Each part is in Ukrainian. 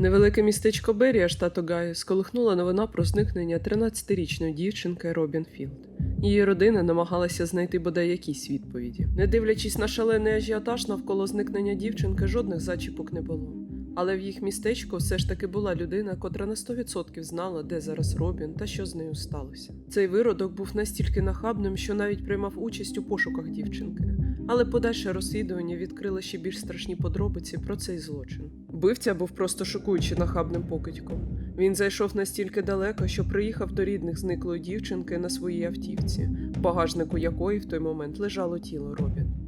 Невелике містечко Берія, штату Гаю, сколихнула новина про зникнення 13-річної дівчинки Робін Філд. Її родина намагалася знайти бодай якісь відповіді. Не дивлячись на шалений ажіотаж навколо зникнення дівчинки, жодних зачіпок не було. Але в їх містечку все ж таки була людина, котра на 100% знала, де зараз Робін та що з нею сталося. Цей виродок був настільки нахабним, що навіть приймав участь у пошуках дівчинки. Але подальше розслідування відкрило ще більш страшні подробиці про цей злочин. Вбивця був просто шокуючи нахабним покидьком. Він зайшов настільки далеко, що приїхав до рідних зниклої дівчинки на своїй автівці, багажнику якої в той момент лежало тіло Робін.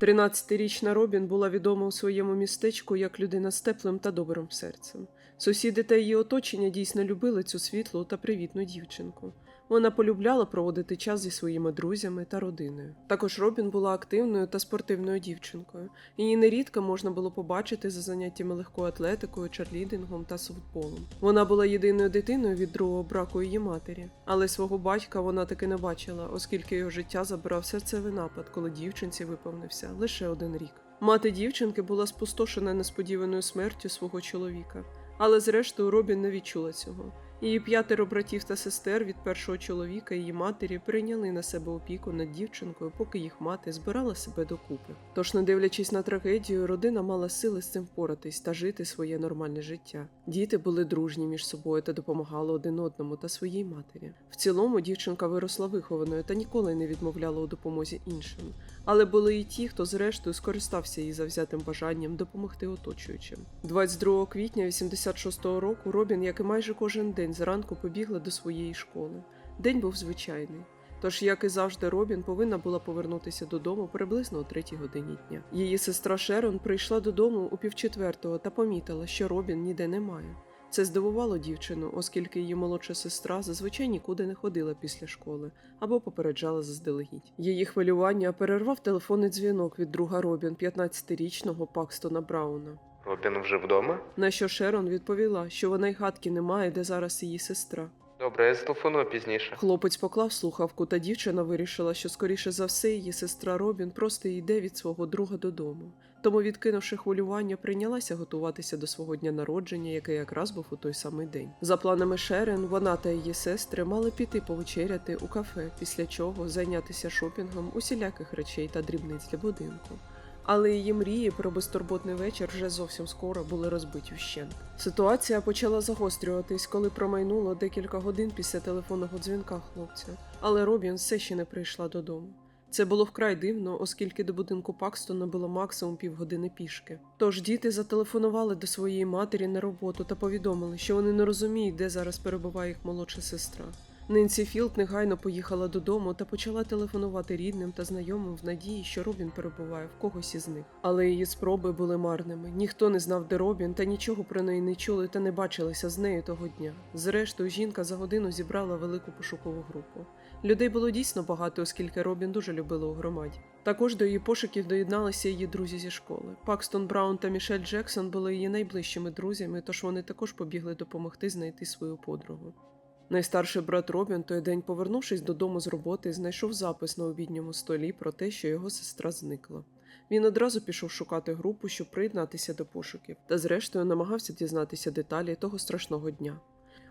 13-річна Робін була відома у своєму містечку як людина з теплим та добрим серцем. Сусіди та її оточення дійсно любили цю світлу та привітну дівчинку. Вона полюбляла проводити час зі своїми друзями та родиною. Також Робін була активною та спортивною дівчинкою. Її нерідко можна було побачити за заняттями легкою атлетикою, чарлідингом та софтболом. Вона була єдиною дитиною від другого браку її матері, але свого батька вона таки не бачила, оскільки його життя забрав серцевий напад, коли дівчинці виповнився лише один рік. Мати дівчинки була спустошена несподіваною смертю свого чоловіка, але зрештою Робін не відчула цього. Її п'ятеро братів та сестер від першого чоловіка її матері прийняли на себе опіку над дівчинкою, поки їх мати збирала себе докупи. Тож, не дивлячись на трагедію, родина мала сили з цим впоратись та жити своє нормальне життя. Діти були дружні між собою та допомагали один одному та своїй матері. В цілому дівчинка виросла вихованою та ніколи не відмовляла у допомозі іншим. Але були і ті, хто зрештою скористався її завзятим бажанням допомогти оточуючим. 22 квітня 86-го року Робін, як і майже кожен день зранку, побігла до своєї школи. День був звичайний. Тож, як і завжди, Робін повинна була повернутися додому приблизно о третій годині дня. Її сестра Шерон прийшла додому у півчетвертого та помітила, що Робін ніде немає. Це здивувало дівчину, оскільки її молодша сестра зазвичай нікуди не ходила після школи або попереджала заздалегідь. Її хвилювання перервав телефонний дзвінок від друга Робін, 15-річного Пакстона Брауна. Робін вже вдома? На що Шерон відповіла, що вона й гадки не має, де зараз її сестра. Добре, я зателефоную пізніше. Хлопець поклав слухавку, та дівчина вирішила, що скоріше за все її сестра Робін просто йде від свого друга додому. Тому, відкинувши хвилювання, прийнялася готуватися до свого дня народження, який якраз був у той самий день. За планами Шерен, вона та її сестри мали піти повечеряти у кафе, після чого зайнятися шопінгом усіляких речей та дрібниць для будинку. Але її мрії про безтурботний вечір вже зовсім скоро були розбиті вщент. Ситуація почала загострюватись, коли промайнуло декілька годин після телефонного дзвінка хлопця. Але Робін все ще не прийшла додому. Це було вкрай дивно, оскільки до будинку Пакстона було максимум півгодини пішки. Тож діти зателефонували до своєї матері на роботу та повідомили, що вони не розуміють, де зараз перебуває їх молодша сестра. Ненсі Філд негайно поїхала додому та почала телефонувати рідним та знайомим в надії, що Робін перебуває в когось із них. Але її спроби були марними. Ніхто не знав, де Робін, та нічого про неї не чули та не бачилися з нею того дня. Зрештою, жінка за годину зібрала велику пошукову групу. Людей було дійсно багато, оскільки Робін дуже любила у громаді. Також до її пошуків доєдналися її друзі зі школи. Пакстон Браун та Мішель Джексон були її найближчими друзями, тож вони також побігли допомогти знайти свою подругу. Найстарший брат Робін той день, повернувшись додому з роботи, знайшов запис на обідньому столі про те, що його сестра зникла. Він одразу пішов шукати групу, щоб приєднатися до пошуків, та зрештою намагався дізнатися деталі того страшного дня.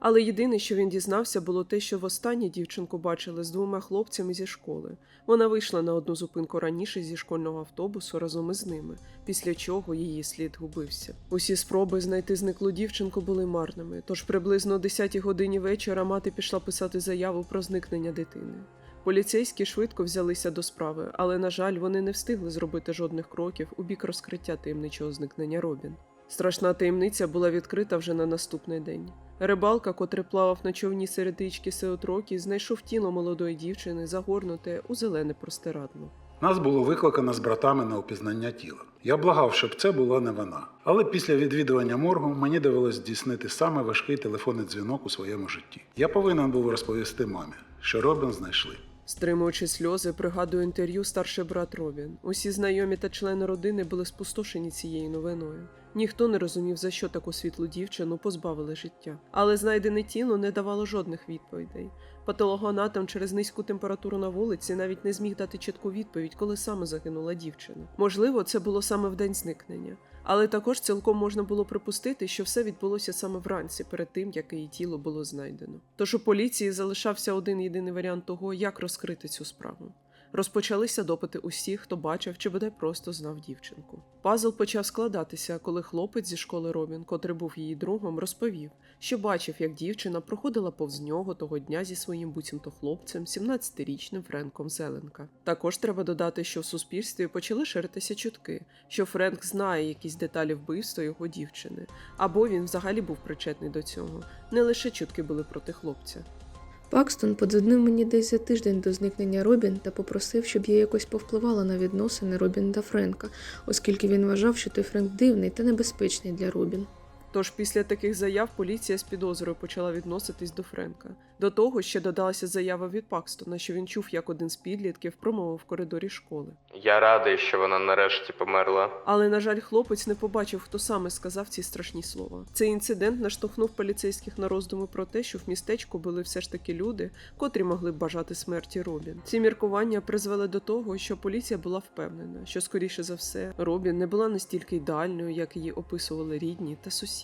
Але єдине, що він дізнався, було те, що востаннє дівчинку бачили з двома хлопцями зі школи. Вона вийшла на одну зупинку раніше зі школьного автобусу разом із ними, після чого її слід губився. Усі спроби знайти зниклу дівчинку були марними, тож приблизно о 10 годині вечора мати пішла писати заяву про зникнення дитини. Поліцейські швидко взялися до справи, але, на жаль, вони не встигли зробити жодних кроків у бік розкриття таємничого зникнення Робін. Страшна таємниця була відкрита вже на наступний день. Рибалка, котрий плавав на човні серед річки Сеотрокі, знайшов тіло молодої дівчини, загорнуте у зелене простирадло. Нас було викликано з братами на опізнання тіла. Я благав, щоб це була не вона. Але після відвідування моргу мені довелось здійснити саме важкий телефонний дзвінок у своєму житті. Я повинен був розповісти мамі, що Робін знайшли. Стримуючи сльози, пригадує інтерв'ю старший брат Робін. Усі знайомі та члени родини були спустошені цією новиною. Ніхто не розумів, за що таку світлу дівчину позбавили життя. Але знайдене тіло не давало жодних відповідей. Патологоанатом через низьку температуру на вулиці навіть не зміг дати чітку відповідь, коли саме загинула дівчина. Можливо, це було саме в день зникнення. Але також цілком можна було припустити, що все відбулося саме вранці, перед тим як її тіло було знайдено. Тож у поліції залишався один єдиний варіант того, як розкрити цю справу. Розпочалися допити усіх, хто бачив чи бодай просто знав дівчинку. Пазл почав складатися, коли хлопець зі школи Робін, котрий був її другом, розповів, що бачив, як дівчина проходила повз нього того дня зі своїм буцімто хлопцем, 17-річним Френком Зеленка. Також треба додати, що в суспільстві почали ширитися чутки, що Френк знає якісь деталі вбивства його дівчини, або він взагалі був причетний до цього. Не лише чутки були проти хлопця. Пакстон подзвонив мені десь за тиждень до зникнення Робін та попросив, щоб я якось повпливала на відносини Робін та Френка, оскільки він вважав, що той Френк дивний та небезпечний для Робін. Тож після таких заяв поліція з підозрою почала відноситись до Френка. До того ще додалася заява від Пакстона, що він чув, як один з підлітків промовив в коридорі школи. Я радий, що вона нарешті померла. Але, на жаль, хлопець не побачив, хто саме сказав ці страшні слова. Цей інцидент наштовхнув поліцейських на роздуми про те, що в містечку були все ж таки люди, котрі могли б бажати смерті Робін. Ці міркування призвели до того, що поліція була впевнена, що скоріше за все Робін не була настільки ідеальною, як її описували рідні та сусіди.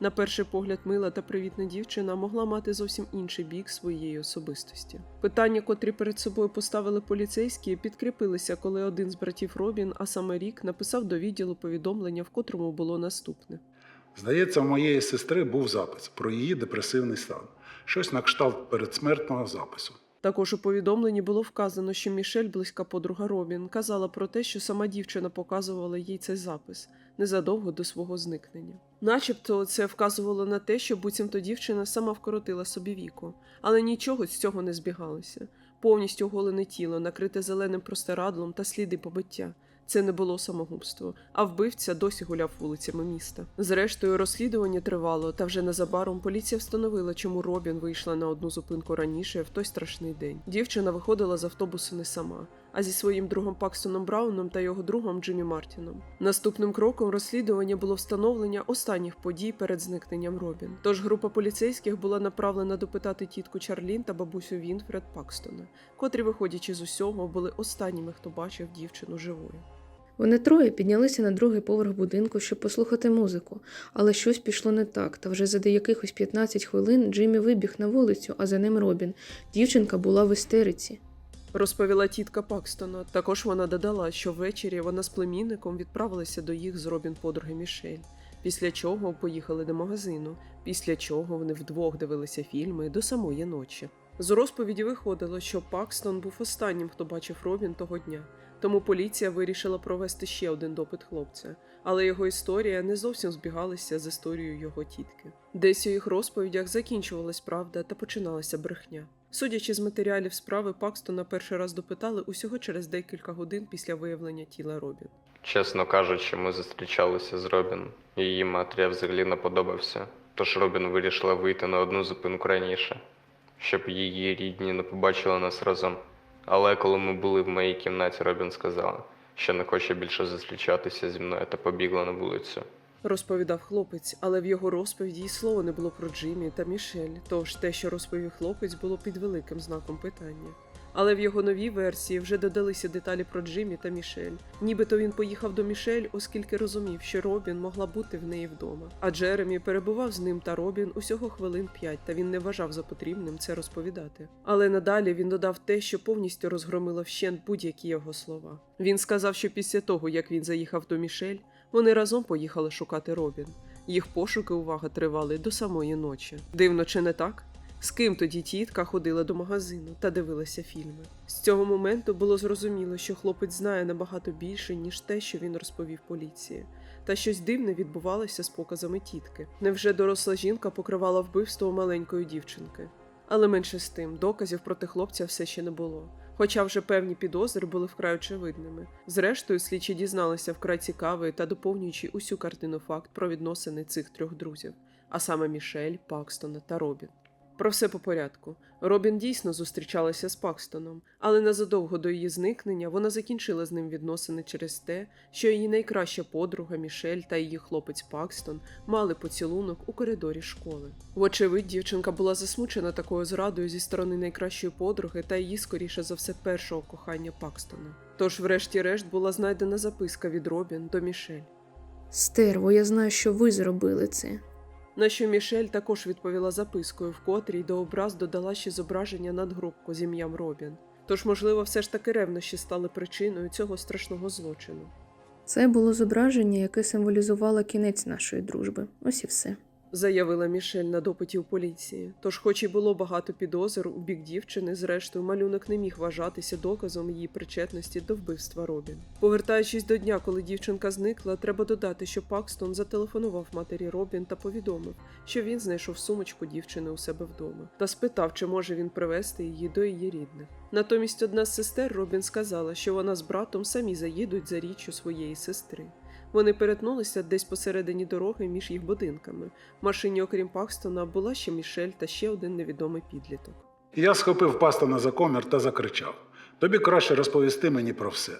На перший погляд, мила та привітна дівчина могла мати зовсім інший бік своєї особистості. Питання, котрі перед собою поставили поліцейські, підкріпилися, коли один з братів Робін, а саме Рік, написав до відділу повідомлення, в котрому було наступне. Здається, у моєї сестри був запис про її депресивний стан. Щось на кшталт передсмертного запису. Також у повідомленні було вказано, що Мішель, близька подруга Робін, казала про те, що сама дівчина показувала їй цей запис незадовго до свого зникнення. Начебто це вказувало на те, що буцімто дівчина сама вкоротила собі віку, але нічого з цього не збігалося. Повністю оголене тіло, накрите зеленим простирадлом та сліди побиття. Це не було самогубство, а вбивця досі гуляв вулицями міста. Зрештою, розслідування тривало, та вже незабаром поліція встановила, чому Робін вийшла на одну зупинку раніше в той страшний день. Дівчина виходила з автобусу не сама, а зі своїм другом Пакстоном Брауном та його другом Джиммі Мартіном. Наступним кроком розслідування було встановлення останніх подій перед зникненням Робін. Тож група поліцейських була направлена допитати тітку Чарлін та бабусю Вінфред Пакстона, котрі, виходячи з усього, були останніми, хто бачив дівчину живою. Вони троє піднялися на другий поверх будинку, щоб послухати музику, але щось пішло не так, та вже за деякихось 15 хвилин Джиммі вибіг на вулицю, а за ним Робін. Дівчинка була в істериці. Розповіла тітка Пакстона. Також вона додала, що ввечері вона з племінником відправилася до їх з Робін подруги Мішель. Після чого поїхали до магазину, після чого вони вдвох дивилися фільми до самої ночі. З розповіді виходило, що Пакстон був останнім, хто бачив Робін того дня. Тому поліція вирішила провести ще один допит хлопця, але його історія не зовсім збігалася з історією його тітки. Десь у їх розповідях закінчувалась правда та починалася брехня. Судячи з матеріалів справи, Пакстона перший раз допитали усього через декілька годин після виявлення тіла Робін. Чесно кажучи, ми зустрічалися з Робін. Її матері я взагалі не подобався. Тож Робін вирішила вийти на одну зупинку раніше, щоб її рідні не побачили нас разом. Але коли ми були в моїй кімнаті, Робін сказала, що не хоче більше зустрічатися зі мною та побігла на вулицю. Розповідав хлопець, але в його розповіді й слова не було про Джиммі та Мішель, тож те, що розповів хлопець, було під великим знаком питання. Але в його новій версії вже додалися деталі про Джиммі та Мішель. Нібито він поїхав до Мішель, оскільки розумів, що Робін могла бути в неї вдома. А Джеремі перебував з ним та Робін усього хвилин п'ять, та він не вважав за потрібним це розповідати. Але надалі він додав те, що повністю розгромило вщент будь-які його слова. Він сказав, що після того, як він заїхав до Мішель, вони разом поїхали шукати Робін. Їх пошуки увага тривали до самої ночі. Дивно, чи не так? З ким тоді тітка ходила до магазину та дивилася фільми. З цього моменту було зрозуміло, що хлопець знає набагато більше, ніж те, що він розповів поліції. Та щось дивне відбувалося з показами тітки. Невже доросла жінка покривала вбивство маленької дівчинки? Але менше з тим, доказів проти хлопця все ще не було. Хоча вже певні підозри були вкрай очевидними. Зрештою, слідчі дізналися вкрай цікавий та доповнюючи усю картину факт про відносини цих трьох друзів, а саме Мішель, Пакстона та Робін. Про все по порядку. Робін дійсно зустрічалася з Пакстоном, але незадовго до її зникнення вона закінчила з ним відносини через те, що її найкраща подруга Мішель та її хлопець Пакстон мали поцілунок у коридорі школи. Вочевидь, дівчинка була засмучена такою зрадою зі сторони найкращої подруги та її, скоріше за все, першого кохання Пакстона. Тож, врешті-решт, була знайдена записка від Робін до Мішель. Стерво, я знаю, що ви зробили це. На що Мішель також відповіла запискою, в котрій до образ додала ще зображення надгробку з ім'ям Робін. Тож, можливо, все ж таки ревнощі стали причиною цього страшного злочину. Це було зображення, яке символізувало кінець нашої дружби. Ось і все. Заявила Мішель на допиті у поліції. Тож, хоч і було багато підозр у бік дівчини, зрештою малюнок не міг вважатися доказом її причетності до вбивства Робін. Повертаючись до дня, коли дівчинка зникла, треба додати, що Пакстон зателефонував матері Робін та повідомив, що він знайшов сумочку дівчини у себе вдома, та спитав, чи може він привезти її до її рідних. Натомість одна з сестер Робін сказала, що вона з братом самі заїдуть за річчю своєї сестри. Вони перетнулися десь посередині дороги між їх будинками. В машині, окрім Пакстона, була ще Мішель та ще один невідомий підліток. Я схопив Пастона за комір та закричав: Тобі краще розповісти мені про все.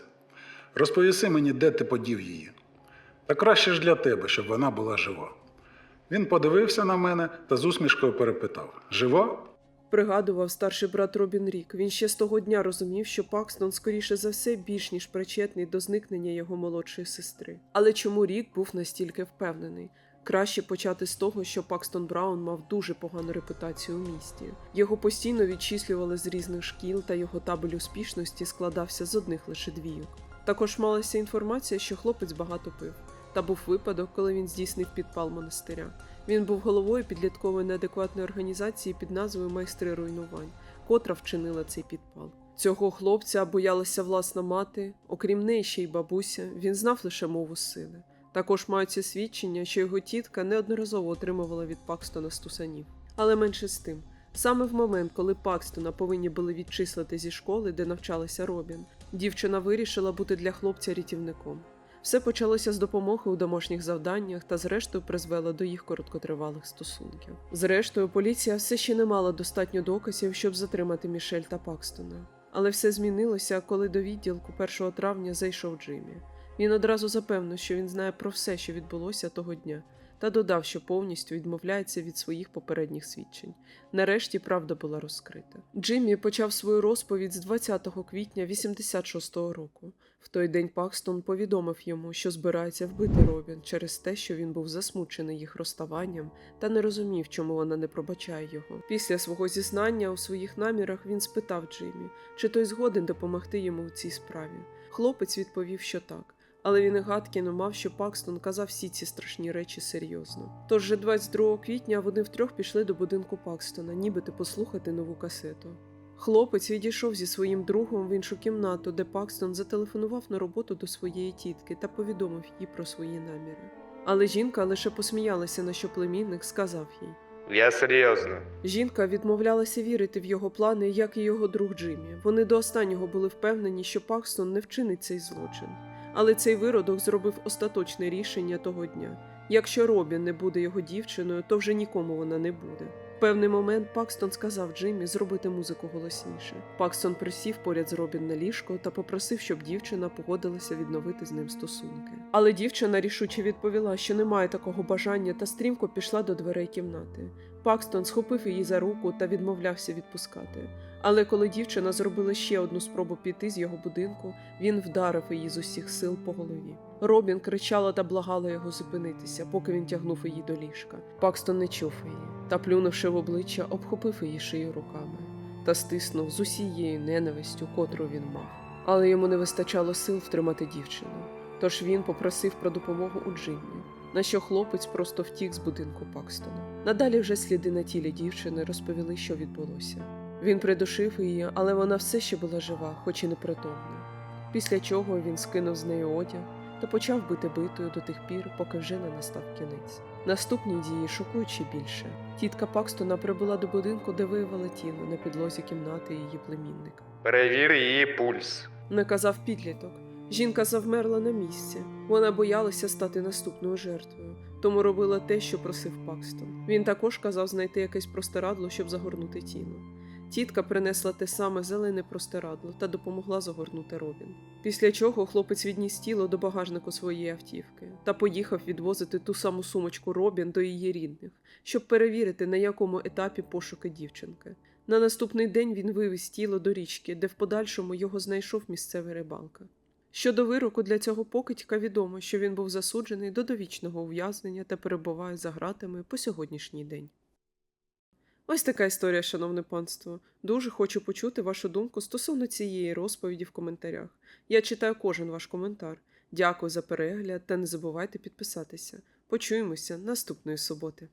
Розповіси мені, де ти подів її. Та краще ж для тебе, щоб вона була жива. Він подивився на мене та з усмішкою перепитав: Жива? Пригадував старший брат Робін Рік. Він ще з того дня розумів, що Пакстон, скоріше за все, більш ніж причетний до зникнення його молодшої сестри. Але чому Рік був настільки впевнений? Краще почати з того, що Пакстон Браун мав дуже погану репутацію у місті. Його постійно відчислювали з різних шкіл, та його табель успішності складався з одних лише двійок. Також малася інформація, що хлопець багато пив. Та був випадок, коли він здійснив підпал монастиря. Він був головою підліткової неадекватної організації під назвою Майстри руйнувань, котра вчинила цей підпал. Цього хлопця боялася власна мати, окрім неї ще й бабуся, він знав лише мову сили. Також маються свідчення, що його тітка неодноразово отримувала від Пакстона стусанів. Але менше з тим, саме в момент, коли Пакстона повинні були відчислити зі школи, де навчалася Робін, дівчина вирішила бути для хлопця рятівником. Все почалося з допомоги у домашніх завданнях та, зрештою, призвело до їх короткотривалих стосунків. Зрештою, поліція все ще не мала достатньо доказів, щоб затримати Мішель та Пакстона. Але все змінилося, коли до відділку 1 травня зайшов Джиммі. Він одразу запевнив, що він знає про все, що відбулося того дня, та додав, що повністю відмовляється від своїх попередніх свідчень. Нарешті правда була розкрита. Джиммі почав свою розповідь з 20 квітня 86-го року. В той день Пакстон повідомив йому, що збирається вбити Робін через те, що він був засмучений їх розставанням та не розумів, чому вона не пробачає його. Після свого зізнання у своїх намірах він спитав Джиммі, чи той згоден допомогти йому у цій справі. Хлопець відповів, що так. Але він і гадки не мав, що Пакстон казав всі ці страшні речі серйозно. Тож же 22 квітня вони втрьох пішли до будинку Пакстона, нібито послухати нову касету. Хлопець відійшов зі своїм другом в іншу кімнату, де Пакстон зателефонував на роботу до своєї тітки та повідомив їй про свої наміри. Але жінка лише посміялася, на що племінник сказав їй. Я серйозно. Жінка відмовлялася вірити в його плани, як і його друг Джиммі. Вони до останнього були впевнені, що Пакстон не вчинить цей злочин. Але цей виродок зробив остаточне рішення того дня. Якщо Робін не буде його дівчиною, то вже нікому вона не буде. В певний момент Пакстон сказав Джиммі зробити музику голосніше. Пакстон присів поряд з Робін на ліжко та попросив, щоб дівчина погодилася відновити з ним стосунки. Але дівчина рішуче відповіла, що немає такого бажання, та стрімко пішла до дверей кімнати. Пакстон схопив її за руку та відмовлявся відпускати. Але коли дівчина зробила ще одну спробу піти з його будинку, він вдарив її з усіх сил по голові. Робін кричала та благала його зупинитися, поки він тягнув її до ліжка. Пакстон не чув її та, плюнувши в обличчя, обхопив її шию руками та стиснув з усією ненавистю, котру він мав. Але йому не вистачало сил втримати дівчину. Тож він попросив про допомогу у Джиммі, на що хлопець просто втік з будинку Пакстона. Надалі вже сліди на тілі дівчини розповіли, що відбулося. Він придушив її, але вона все ще була жива, хоч і непритомна. Після чого він скинув з неї одяг та почав бити битою до тих пір, поки вже не настав кінець. Наступні дії шокуючи більше. Тітка Пакстона прибула до будинку, де виявила тіло на підлозі кімнати її племінника. Перевір її пульс. Наказав підліток. Жінка завмерла на місці. Вона боялася стати наступною жертвою, тому робила те, що просив Пакстон. Він також казав знайти якесь простирадло, щоб загорнути Тіну. Тітка принесла те саме зелене простирадло та допомогла загорнути Робін. Після чого хлопець відніс тіло до багажнику своєї автівки та поїхав відвозити ту саму сумочку Робін до її рідних, щоб перевірити, на якому етапі пошуки дівчинки. На наступний день він вивіз тіло до річки, де в подальшому його знайшов місцевий рибалка. Щодо вироку для цього покидька відомо, що він був засуджений до довічного ув'язнення та перебуває за ґратами по сьогоднішній день. Ось така історія, шановне панство. Дуже хочу почути вашу думку стосовно цієї розповіді в коментарях. Я читаю кожен ваш коментар. Дякую за перегляд та не забувайте підписатися. Почуємося наступної суботи.